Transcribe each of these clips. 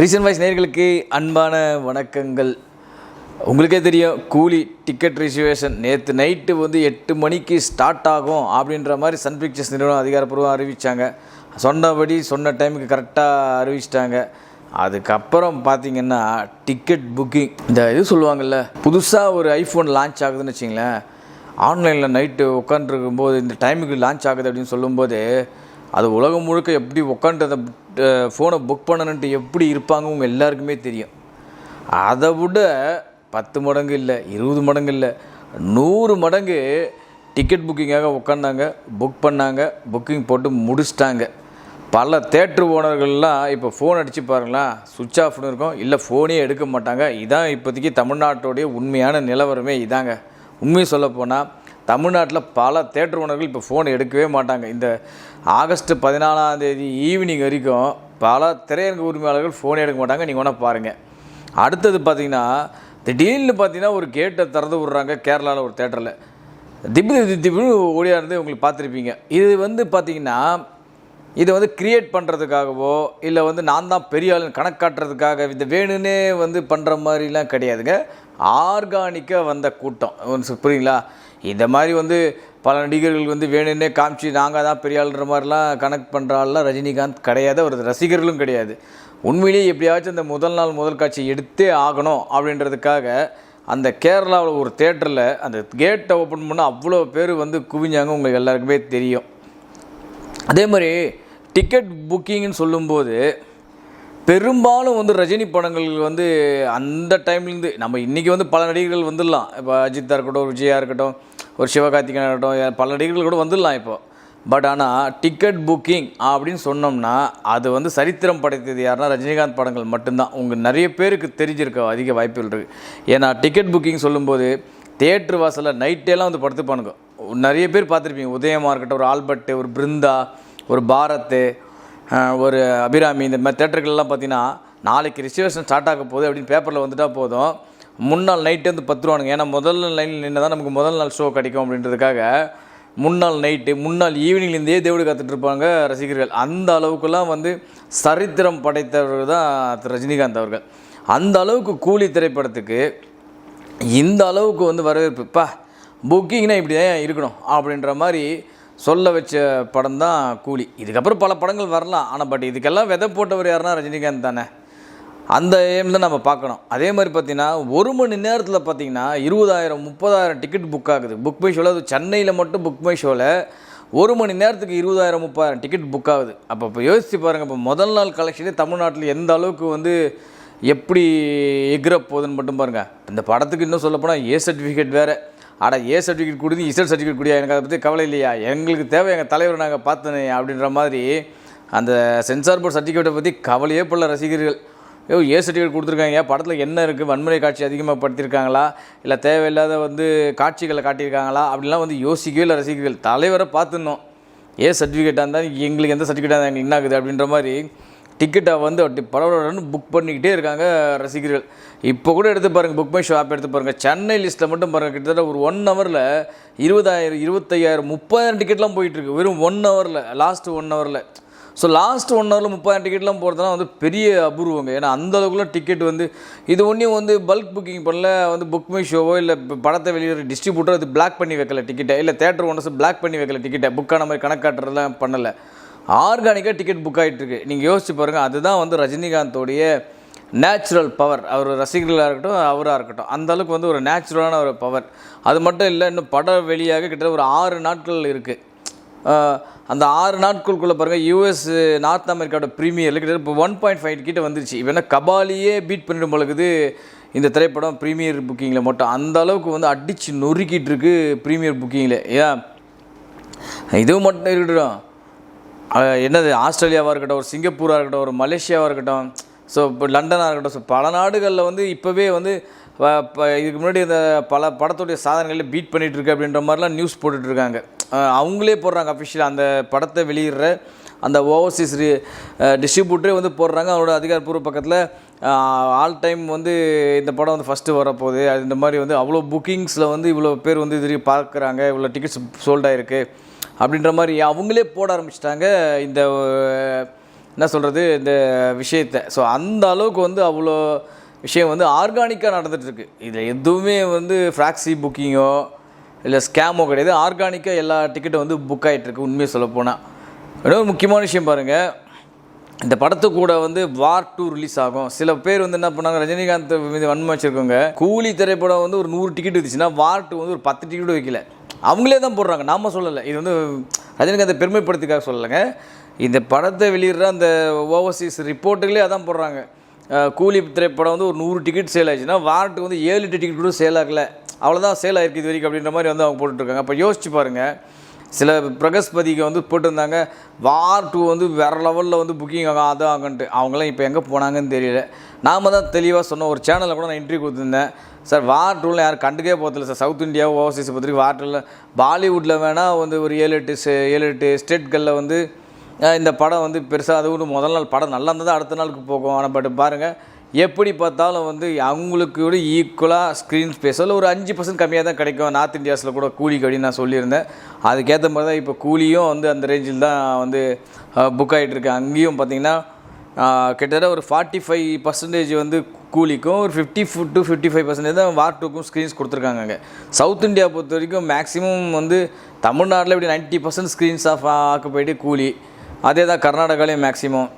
Reason voice நேர்களுக்கு அன்பான வணக்கங்கள். உங்களுக்கே தெரியும் கூலி டிக்கெட் ரிசர்வேஷன் நேற்று நைட்டு வந்து எட்டு மணிக்கு ஸ்டார்ட் ஆகும் அப்படின்ற மாதிரி சன் பிக்சர்ஸ் நிறுவனம் அதிகாரப்பூர்வம் அறிவித்தாங்க சொன்னபடி சொன்ன டைமுக்கு கரெக்டாக அறிவிச்சிட்டாங்க. அதுக்கப்புறம் பார்த்தீங்கன்னா டிக்கெட் புக்கிங் இந்த இது சொல்லுவாங்கள்ல புதுசாக ஒரு ஐஃபோன் லான்ச் ஆகுதுன்னு வச்சிங்களேன். ஆன்லைனில் நைட்டு உட்காந்துருக்கும்போது இந்த டைமுக்கு லான்ச் ஆகுது அப்படின்னு சொல்லும்போது அது உலகம் முழுக்க எப்படி உட்காந்து அந்த ஃபோனை புக் பண்ணணுன்ட்டு எப்படி இருப்பாங்க உங்கள் எல்லாருக்குமே தெரியும். அதை விட பத்து மடங்கு இல்லை இருபது மடங்கு இல்லை நூறு மடங்கு டிக்கெட் புக்கிங்காக உட்காந்தாங்க புக் பண்ணாங்க புக்கிங் போட்டு முடிச்சிட்டாங்க. பல தேட்ரு ஓனர்கள்லாம் இப்போ ஃபோன் அடித்து பாருங்களேன் சுவிட்ச் ஆஃப்னு இருக்கும். இல்லை ஃபோனே எடுக்க மாட்டாங்க. இதான் இப்போதைக்கு தமிழ்நாட்டோடைய உண்மையான நிலவரமே இதாங்க. உண்மையை சொல்லப்போனால் தமிழ்நாட்டில் பல தேட்டர் ஓனர்கள் இப்போ ஃபோன் எடுக்கவே மாட்டாங்க. இந்த ஆகஸ்ட் பதினாலாம் தேதி ஈவினிங் வரைக்கும் பல திரையரங்கு உரிமையாளர்கள் ஃபோனே எடுக்க மாட்டாங்க. நீங்கள் வேணால் பாருங்கள் அடுத்தது பார்த்தீங்கன்னா திடீர்னு பார்த்தீங்கன்னா ஒரு கேட்டை திறந்து விட்றாங்க கேரளாவில் ஒரு தேட்டரில் திப்பு திப்பு ஓடியா இருந்து உங்களுக்கு பார்த்துருப்பீங்க. இது வந்து பார்த்திங்கன்னா இதை வந்து கிரியேட் பண்ணுறதுக்காகவோ இல்லை வந்து நான் தான் பெரிய ஆளுன்னு கணக்கு காட்டுறதுக்காக இது வேணும்னே வந்து பண்ணுற மாதிரிலாம் கிடையாதுங்க. ஆர்கானிக்காக வந்த கூட்டம். புரியுங்களா இந்த மாதிரி வந்து பல நடிகர்கள் வந்து வேணும்னே காமிச்சு நாங்கள் தான் பெரியாளுன்ற மாதிரிலாம் கணக்கு பண்ணுற ஆள்லாம் ரஜினிகாந்த் கிடையாது. அவரது ரசிகர்களும் கிடையாது. உண்மையிலேயே எப்படியாச்சும் அந்த முதல் நாள் முதல் காட்சி எடுத்தே ஆகணும் அப்படின்றதுக்காக அந்த கேரளாவில் ஒரு தேட்டரில் அந்த கேட்டை ஓப்பன் பண்ண அவ்வளோ பேர் வந்து குவிஞ்சாங்க. உங்களுக்கு எல்லாருக்குமே தெரியும். அதே மாதிரி டிக்கெட் புக்கிங்னு சொல்லும்போது பெரும்பாலும் வந்து ரஜினி படங்கள் வந்து அந்த டைம்லேருந்து நம்ம இன்றைக்கி வந்து பல நடிகர்கள் வந்துடலாம். இப்போ அஜித்தாக இருக்கட்டும் விஜயா இருக்கட்டும் ஒரு சிவகார்த்திகேயன் ஆகட்டும் பல நடிகர்கள் கூட வந்துடலாம் இப்போது பட் ஆனால் டிக்கெட் புக்கிங் அப்படின்னு சொன்னோம்னா அது வந்து சரித்திரம் படைத்தது யாருன்னா ரஜினிகாந்த் படங்கள் மட்டும்தான். உங்கள் நிறைய பேருக்கு தெரிஞ்சிருக்க அதிக வாய்ப்புகள் இருக்குது ஏன்னா டிக்கெட் புக்கிங் சொல்லும்போது தேட்ரு வாசலில் நைட்டேலாம் வந்து படுத்துப்பானுங்க. நிறைய பேர் பார்த்துருப்பீங்க. உதயமாக இருக்கட்டும் ஒரு ஆல்பர்ட்டு ஒரு பிருந்தா ஒரு பாரத்து ஒரு அபிராமி இந்த மாதிரி தேட்டர்கள்லாம் பார்த்தீங்கன்னா நாளைக்கு ரிசர்வேஷன் ஸ்டார்ட் ஆக போகுது அப்படின்னு பேப்பரில் வந்துட்டால் போதும். முன்னாள் நைட்டே வந்து பத்துருவானுங்க. ஏன்னா முதல் லைனில் நின்று தான் நமக்கு முதல் நாள் ஷோ கிடைக்கும் அப்படின்றதுக்காக முன்னாள் நைட்டு முன்னாள் ஈவினிங்லேருந்தே தேவடு காத்துட்ருப்பாங்க ரசிகர்கள். அந்த அளவுக்குலாம் வந்து சரித்திரம் படைத்தவர்கள் தான் திரு ரஜினிகாந்த் அவர்கள். அந்த அளவுக்கு கூலி திரைப்படத்துக்கு இந்த அளவுக்கு வந்து வரவேற்பு. பா புக்கிங்னா இப்படி தான் இருக்கணும் அப்படின்ற மாதிரி சொல்ல வச்ச படம் தான் கூலி. இதுக்கப்புறம் பல படங்கள் வரலாம். ஆனால் பட் இதுக்கெல்லாம் விதை போட்டவர் யாருன்னா ரஜினிகாந்த் தானே? அந்த எய்ம் தான் நம்ம பார்க்கணும். அதே மாதிரி பார்த்தீங்கன்னா ஒரு மணி நேரத்தில் பார்த்தீங்கன்னா இருபதாயிரம் முப்பதாயிரம் டிக்கெட் புக் ஆகுது. புக் மை ஷோவில் அது சென்னையில் மட்டும் புக் மை ஷோவில் ஒரு மணி நேரத்துக்கு இருபதாயிரம் முப்பதாயிரம் டிக்கெட் புக் ஆகுது. அப்போ இப்போ யோசிச்சு பாருங்கள் இப்போ முதல் நாள் கலெக்ஷனே தமிழ்நாட்டில் எந்த அளவுக்கு வந்து எப்படி எகிற போகுதுன்னு மட்டும் பாருங்கள் இந்த படத்துக்கு இன்னும் சொல்லப்போனால் ஏ சர்டிஃபிகேட் வேறு. அட ஏ சர்டிஃபிகேட் கொடுத்து இசட் சர்டிஃபிகேட் குடியா எனக்கு அதை பற்றி கவலை இல்லையா? எங்களுக்கு தேவை எங்கள் தலைவர் நாங்கள் பார்த்தனே அப்படின்ற மாதிரி அந்த சென்சார் போர்ட் சர்டிஃபிகேட்டை பற்றி கவலையே படல ரசிகர்கள். ஐயோ ஏ சர்டிஃபிகேட் கொடுத்துருக்காங்க. படத்தில் என்ன இருக்குது வன்முறை காட்சி அதிகமாக படுத்திருக்காங்களா இல்லை தேவையில்லாத வந்து காட்சிகளை காட்டியிருக்காங்களா? அப்படிலாம் வந்து யோசிக்கவே இல்லை ரசிகர்கள். தலைவரை பார்த்துருந்தோம் ஏ சர்டிஃபிகேட்டாக இருந்தால் எங்களுக்கு எந்த சர்டிஃபிகேட்டாக இருந்தால் எங்களுக்கு என்ன ஆகுது அப்படின்ற மாதிரி டிக்கெட்டை வந்து அப்படி பரவாயில்லன்னு புக் பண்ணிக்கிட்டே இருக்காங்க ரசிகர்கள். இப்போ கூட எடுத்து பாருங்கள் புக் மை ஷோ ஆப் எடுத்து பாருங்கள் சென்னை லிஸ்ட்டில் மட்டும் பாருங்கள் கிட்டத்தட்ட ஒரு ஒன் ஹவரில் இருபதாயிரம் இருபத்தையாயிரம் முப்பதாயிரம் டிக்கெட்லாம் போயிட்டுருக்கு வெறும் ஒன் ஹவரில் லாஸ்ட் ஒன் ஹவரில் ஸோ லாஸ்ட் ஒன் ஹவரில் முப்பதாயிரம் டிக்கெட்லாம் போகிறதுனா வந்து பெரிய அபூர்வங்க. ஏன்னா அந்த அளவுக்குலாம் டிக்கெட் வந்து இது ஒன்றையும் வந்து பல்க் புக்கிங் பண்ணல வந்து புக் மை ஷோவோ இல்லை படத்தை வெளியே டிஸ்ட்ரிபியூட்டர் அது பிளாக் பண்ணி வைக்கல டிக்கெட்டை இல்லை தேட்டர் ஓனர்ஸ் பிளாக் பண்ணி வைக்கல டிக்கெட்டை புக்கான மாதிரி கணக்காட்டுறதுலாம் பண்ணலை. ஆர்கானிக்காக டிக்கெட் புக் ஆகிட்டுருக்கு நீங்கள் யோசிச்சு பாருங்கள் அதுதான் வந்து ரஜினிகாந்தோடைய நேச்சுரல் பவர் அவர் ரசிகர்களாக இருக்கட்டும் அவராக இருக்கட்டும். அந்த அளவுக்கு வந்து ஒரு நேச்சுரலான ஒரு பவர் அது மட்டும் இல்லை இன்னும் படம் வெளியாக கிட்டத்தட்ட ஒரு ஆறு நாட்கள் இருக்குது அந்த ஆறு நாட்களுக்குள்ளே பாருங்கள் யூஎஸ் நார்த் அமெரிக்காவோட ப்ரீமியரில் கிட்ட இப்போ ஒன் பாயிண்ட் ஃபைவ் கிட்டே வந்துருச்சு. இப்போ என்ன கபாலியே பீட் பண்ணிடும் பொழுது இந்த திரைப்படம் ப்ரீமியர் புக்கிங்கில் மட்டும் அந்த அளவுக்கு வந்து அடித்து நொறுக்கிட்டு இருக்கு ப்ரீமியர் புக்கிங்கில் ஏன்? இதுவும் மட்டும் இருக்கட்டும் என்னது ஆஸ்திரேலியாவாக இருக்கட்டும் ஒரு சிங்கப்பூராக இருக்கட்டும் ஒரு மலேசியாவாக இருக்கட்டும் ஸோ இப்போ லண்டனாக இருக்கட்டும் ஸோ பல நாடுகளில் வந்து இப்போவே வந்து இதுக்கு முன்னாடி இந்த பல படத்துடைய சாதனைகளை பீட் பண்ணிகிட்ருக்கு அப்படின்ற மாதிரிலாம் நியூஸ் போட்டுட்ருக்காங்க அவங்களே போடுறாங்க அஃபிஷியலாக அந்த படத்தை வெளியிடுற அந்த ஓவர்சீஸ் டிஸ்ட்ரிபியூட்டரே வந்து போடுறாங்க. அவரோட அதிகாரப்பூர்வ பக்கத்தில் ஆல் டைம் வந்து இந்த படம் வந்து ஃபஸ்ட்டு வரப்போகுது. அது இந்த மாதிரி வந்து அவ்வளோ புக்கிங்ஸில் வந்து இவ்வளோ பேர் வந்து இது பார்க்குறாங்க. இவ்வளோ டிக்கெட்ஸ் சோல்ட் ஆகிருக்கு அப்படின்ற மாதிரி அவங்களே போட ஆரம்பிச்சிட்டாங்க. இந்த என்ன சொல்கிறது இந்த விஷயத்தை. ஸோ அந்த அளவுக்கு வந்து அவ்வளோ விஷயம் வந்து ஆர்கானிக்காக நடந்துகிட்ருக்கு இதில் எதுவுமே வந்து ஃப்ராக்ஸி புக்கிங்கோ இல்லை ஸ்கேமோ கிடையாது. ஆர்கானிக்காக எல்லா டிக்கெட்டும் வந்து புக் ஆகிட்டுருக்கு உண்மையை சொல்லப்போனால் இன்னொரு முக்கியமான விஷயம் பாருங்கள் இந்த படத்து கூட வந்து வார் டூ ரிலீஸ் ஆகும். சில பேர் வந்து என்ன பண்ணாங்க ரஜினிகாந்த் மீது வன்மை வச்சுருக்கோங்க கூலி திரைப்படம் வந்து ஒரு நூறு டிக்கெட் வந்துச்சுன்னா வார் டூ வந்து ஒரு பத்து டிக்கெட் வைக்கல. அவங்களே தான் போடுறாங்க. நாம சொல்லலை. இது வந்து ரஜினிகாந்தை பெருமைப்படுத்திக்காக சொல்லலைங்க. இந்த படத்தை வெளியிடுற அந்த ஓவர்சீஸ் ரிப்போர்ட்டுகளே அதான் போடுறாங்க. கூலி திரைப்படம் வந்து ஒரு நூறு டிக்கெட் சேல் ஆச்சுன்னா வார்ட்டு வந்து ஏழு டிக்கெட் கூட சேல் ஆகலை. அவ்வளோதான் சேல் ஆயிருக்கு இது வரைக்கும் அப்படின்ற மாதிரி வந்து அவங்க போட்டுட்ருக்காங்க. அப்போ யோசிச்சு பாருங்கள் சில பிரகஸ்பதிக்கு வந்து போட்டிருந்தாங்க. வார் டூ வந்து வேறு லெவலில் வந்து புக்கிங் ஆகும் அது ஆகன்ட்டு. அவங்களாம் இப்போ எங்கே போனாங்கன்னு தெரியல. நாம தான் தெளிவாக சொன்னோம். ஒரு சேனலில் கூட நான் இன்ட்ரிவியூ கொடுத்துருந்தேன். சார் வார் டூவில் யாரும் கண்டுக்கே போகிறதில்ல சார் சவுத் இந்தியா ஓவர்சீஸ் பற்றி வார் டூவில் பாலிவுட்டில் வேணால் வந்து ஒரு ஏழு எட்டு ஏழு எட்டு ஸ்டேட்களில் வந்து இந்த படம் வந்து பெருசாக அது ஒன்று முதல் நாள் படம் நல்லா இருந்தது அடுத்த நாளுக்கு போகும். ஆனால் பட் பாருங்கள் எப்படி பார்த்தாலும் வந்து அவங்களுக்கு கூட ஈக்குவலாக ஸ்க்ரீன் ஸ்பேஸில் ஒரு அஞ்சு பர்சன்ட் கம்மியாக தான் கிடைக்கும் நார்த் இந்தியாஸில் கூட கூலி அப்படின்னு நான் சொல்லியிருந்தேன். அதுக்கேற்ற மாதிரி தான் இப்போ கூலியும் வந்து அந்த ரேஞ்சில் தான் வந்து புக் ஆகிட்டுருக்கு அங்கேயும் பார்த்தீங்கன்னா கிட்டத்தட்ட ஒரு ஃபார்ட்டி ஃபைவ் பர்சன்டேஜ் வந்து கூலிக்கும் ஒரு fifty to fifty five percentage தான் வார் டூக்கும் ஸ்க்ரீன்ஸ் கொடுத்துருக்காங்க அங்கே. சவுத் இந்தியா பொறுத்த வரைக்கும் மேக்ஸிமம் வந்து தமிழ்நாட்டில் இப்படி 90% பர்சன்ட் ஸ்க்ரீன்ஸ் ஆஃப் ஆக்கப்போயிட்டு கூலி அதே தான் கர்நாடகாலையும் மேக்ஸிமம்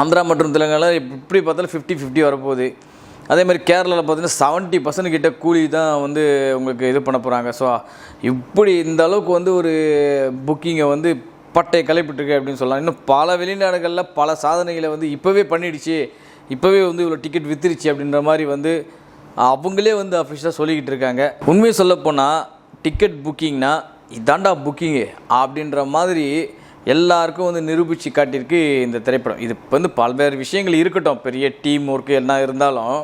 ஆந்திரா மற்றும் தெலுங்கானா இப்படி பார்த்தாலும் ஃபிஃப்டி ஃபிஃப்டி வரப்போகுது. அதே மாதிரி கேரளாவில் பார்த்தீங்கன்னா செவன்ட்டி பர்சன்ட் கிட்ட கூலி தான் வந்து உங்களுக்கு இது பண்ண போகிறாங்க ஸோ இப்படி இந்த அளவுக்கு வந்து ஒரு புக்கிங்கை வந்து பட்டை கிளப்பிட்டுருக்கு அப்படின்னு சொல்லலாம். இன்னும் பல வெளிநாடுகளில் பல சாதனைகளை வந்து இப்போவே பண்ணிடுச்சு. இப்போவே வந்து இவ்வளோ டிக்கெட் வித்துருச்சு அப்படின்ற மாதிரி வந்து அவங்களே வந்து அஃபிஷியலாக சொல்லிக்கிட்டு இருக்காங்க. உண்மையை சொல்லப்போனால் டிக்கெட் புக்கிங்னா இதாண்டா புக்கிங்கு அப்படின்ற மாதிரி எல்லாருக்கும் வந்து நிரூபித்து காட்டியிருக்கு இந்த திரைப்படம். இது இப்போ வந்து பல்வேறு விஷயங்கள் இருக்கட்டும். பெரிய டீம் ஒர்க்கு எல்லாம் இருந்தாலும்.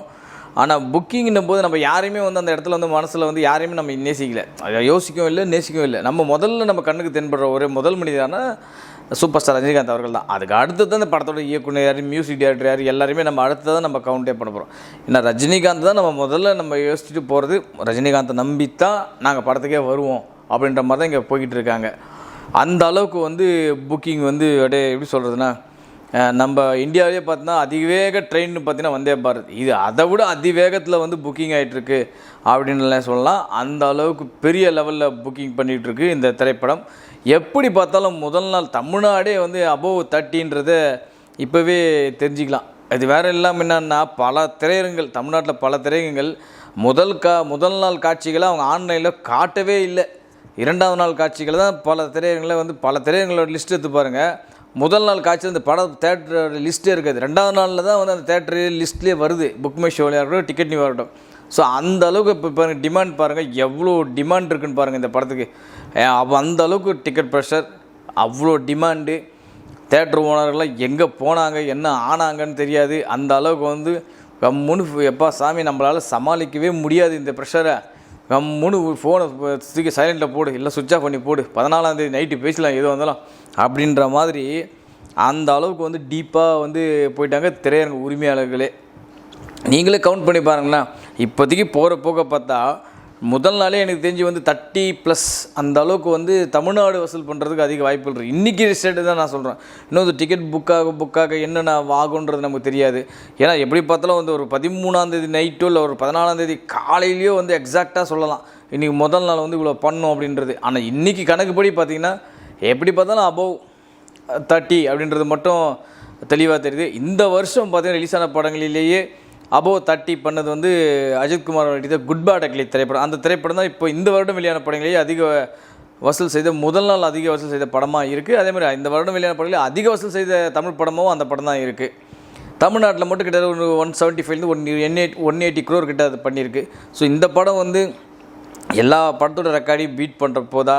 ஆனால் புக்கிங்னும் போது நம்ம யாரையுமே வந்து அந்த இடத்துல வந்து மனசில் வந்து யாரையுமே நம்ம நேசிக்கல. யோசிக்கவும் இல்லை நேசிக்கவும் இல்லை. நம்ம முதல்ல நம்ம கண்ணுக்கு தென்படுற ஒரே முதல் மனிதனா சூப்பர் ஸ்டார் ரஜினிகாந்த் அவர்கள் தான். அதுக்கு அடுத்து தான் இந்த படத்தோட இயக்குனர் யார் மியூசிக் டைரக்டர் யார் எல்லாருமே நம்ம அடுத்து தான் நம்ம கவுண்டே பண்ண போகிறோம் ஏன்னா ரஜினிகாந்த் தான் நம்ம முதல்ல நம்ம யோசிச்சுட்டு போகிறது ரஜினிகாந்தை நம்பி தான் நாங்கள் படத்துக்கே வருவோம் அப்படின்ற மாதிரி தான் இங்கே போய்கிட்டு இருக்காங்க. அந்த அளவுக்கு வந்து புக்கிங் வந்து அப்படியே எப்படி சொல்கிறதுனா நம்ம இந்தியாவிலே பார்த்தோன்னா அதிவேக ட்ரெயின் பார்த்தீங்கன்னா வந்தே பாரத். இது அதை விட அதிவேகத்தில் வந்து புக்கிங் ஆகிட்டுருக்கு அப்படின்னுலாம் சொல்லலாம். அந்த அளவுக்கு பெரிய லெவலில் புக்கிங் பண்ணிகிட்ருக்கு இந்த திரைப்படம். எப்படி பார்த்தாலும் முதல் நாள் தமிழ்நாடே வந்து அபோவ் தேர்ட்டின்றத இப்போவே தெரிஞ்சுக்கலாம். இது வேறு இல்லாமல் என்னன்னா பல திரையரங்கள் தமிழ்நாட்டில் பல திரையரங்கள் முதல் கா முதல் நாள் காட்சிகளை அவங்க ஆன்லைனில் காட்டவே இல்லை. இரண்டாவது நாள் காட்சிகளை தான் பல திரையரங்களை வந்து பல திரையரங்களோட லிஸ்ட் எடுத்து பாருங்கள் முதல் நாள் காட்சியில் இந்த படம் தேட்டரோட லிஸ்ட்டே இருக்காது. ரெண்டாவது நாளில் தான் வந்து அந்த தேட்டரு லிஸ்ட்லேயே வருது. புக் மை ஷோலையாக இருக்கட்டும் டிக்கெட் நீ வரட்டும் ஸோ அந்த அளவுக்கு இப்போ பாருங்கள் டிமாண்ட் பாருங்கள் எவ்வளோ டிமாண்ட் இருக்குன்னு பாருங்கள் இந்த படத்துக்கு. அப்போ அந்த அளவுக்கு டிக்கெட் ப்ரெஷர் அவ்வளோ டிமாண்டு தேட்டர் ஓனர்கள்லாம் எங்கே போனாங்க என்ன ஆனாங்கன்னு தெரியாது. அந்த அளவுக்கு வந்து கம்முன்னு எப்பா சாமி நம்மளால் சமாளிக்கவே முடியாது இந்த ப்ரெஷரை கம்முன்னு ஃபோனை தூக்கி சைலண்டில் போடு இல்லை சுவிட்ச் ஆஃப் பண்ணி போடு. பதினாலாந்தேதி நைட்டு பேசலாம் எது வந்தாலும். அப்படின்ற மாதிரி அந்த அளவுக்கு வந்து டீப்பாக வந்து போயிட்டாங்க திரையரங்க உரிமையாளர்களே. நீங்களே கவுண்ட் பண்ணி பாருங்களேன். இப்போதைக்கு போகிற போக பார்த்தா முதல் நாளே எனக்கு தெரிஞ்சு வந்து தேர்ட்டி ப்ளஸ் அந்த அளவுக்கு வந்து தமிழ்நாடு வசூல் பண்ணுறதுக்கு அதிக வாய்ப்பு இருக்குது இன்றைக்கி ஸ்டேட்டு தான் நான் சொல்கிறேன் இன்னும் டிக்கெட் புக்காக புக்காக என்னென்ன ஆகுன்றது நமக்கு தெரியாது. ஏன்னா எப்படி பார்த்தாலும் வந்து ஒரு பதிமூணாந்தேதி நைட்டோ இல்லை ஒரு பதினாலாந்தேதி காலையிலேயோ வந்து எக்ஸாக்டாக சொல்லலாம். இன்றைக்கி முதல் நாள் வந்து இவ்வளோ பண்ணும் அப்படின்றது. ஆனால் இன்றைக்கி கணக்குப்படி பார்த்தீங்கன்னா எப்படி பார்த்தாலும் அபவ் தேர்ட்டி அப்படின்றது மட்டும் தெளிவாக தெரியுது. இந்த வருஷம் பார்த்தீங்கன்னா ரிலீஸ் ஆன படங்களிலேயே அபோவ் தேர்ட்டி பண்ணது வந்து அஜித்குமார் நடித்த குட் பேட் அக்லி திரைப்படம். அந்த திரைப்படம் தான் இப்போ இந்த வருடம் வெளியான படங்களிலேயே அதிக வசூல் செய்த முதல் நாள் அதிக வசூல் செய்த படமாக இருக்குது அதே மாதிரி இந்த வருடம் வெளியான படங்களில் அதிக வசூல் செய்த தமிழ் படமும் அந்த படம் தான் இருக்குது தமிழ்நாட்டில் மட்டும் கிட்ட ஒரு ஒன் செவன்ட்டி ஃபைவ்லேருந்து ஒன் என் எயிட் ஒன் எயிட்டி க்ரோர் கிட்ட அது பண்ணியிருக்கு ஸோ இந்த படம் வந்து எல்லா படத்தோட ரெக்கார்டையும் பீட் பண்ணுற போதா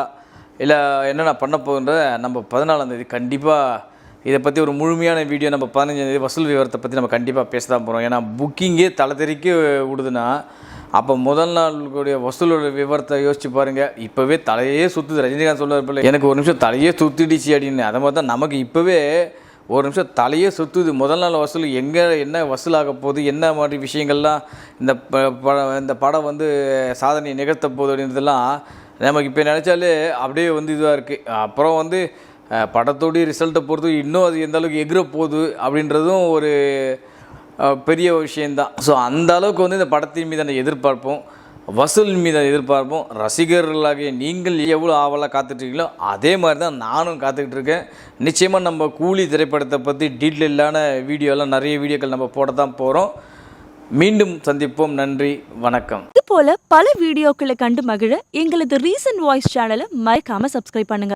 இல்லை என்னென்ன பண்ண போகுன்ற நம்ம பதினாலாந்தேதி கண்டிப்பாக இதை பற்றி ஒரு முழுமையான வீடியோ நம்ம பதினஞ்சாந்தேதி வசூல் விவரத்தை பற்றி நம்ம கண்டிப்பாக பேச தான் போகிறோம் ஏன்னா புக்கிங்கே தலை தெறிக்க விடுதுன்னா அப்போ முதல் நாளுடைய வசூலோட விவரத்தை யோசிச்சு பாருங்கள் இப்போவே தலையே சுற்றுது ரஜினிகாந்த் சொல்லுவார் பிள்ளை எனக்கு ஒரு நிமிஷம் தலையே சுற்றிடுச்சு அப்படின்னு. அதை மாதிரி தான் நமக்கு இப்போவே ஒரு நிமிஷம் தலையே சுற்றுது முதல் நாள் வசூல் எங்கே என்ன வசூலாக போகுது? என்ன மாதிரி விஷயங்கள்லாம் இந்த ப- படம் இந்த படம் வந்து சாதனை நிகழ்த்த போகுது அப்படின்றதெல்லாம் நமக்கு இப்போ நினச்சாலே அப்படியே வந்து இதுவாக இருக்குது அப்புறம் வந்து படத்தோடைய ரிசல்ட்டை பொறுத்து இன்னும் அது எந்த அளவுக்கு எகிர போகுது அப்படின்றதும் ஒரு பெரிய விஷயந்தான் ஸோ அந்த அளவுக்கு வந்து இந்த படத்தின் மீதான எதிர்பார்ப்போம் வசூல் மீதான எதிர்பார்ப்போம் ரசிகர்களாகிய நீங்கள் எவ்வளோ ஆவலாக காத்துட்ருக்கீங்களோ அதே மாதிரி தான் நானும் காத்துக்கிட்டு இருக்கேன் நிச்சயமாக நம்ம கூலி திரைப்படத்தை பற்றி டீட்டெயிலான வீடியோலாம் நிறைய வீடியோக்கள் நம்ம போட தான் போகிறோம் மீண்டும் சந்திப்போம். நன்றி. வணக்கம். இது போல பல வீடியோக்களை கண்டு மகிழ எங்களது ரீசன்ட் வாய்ஸ் சேனலை மறக்காம சப்ஸ்கிரைப் பண்ணுங்கள்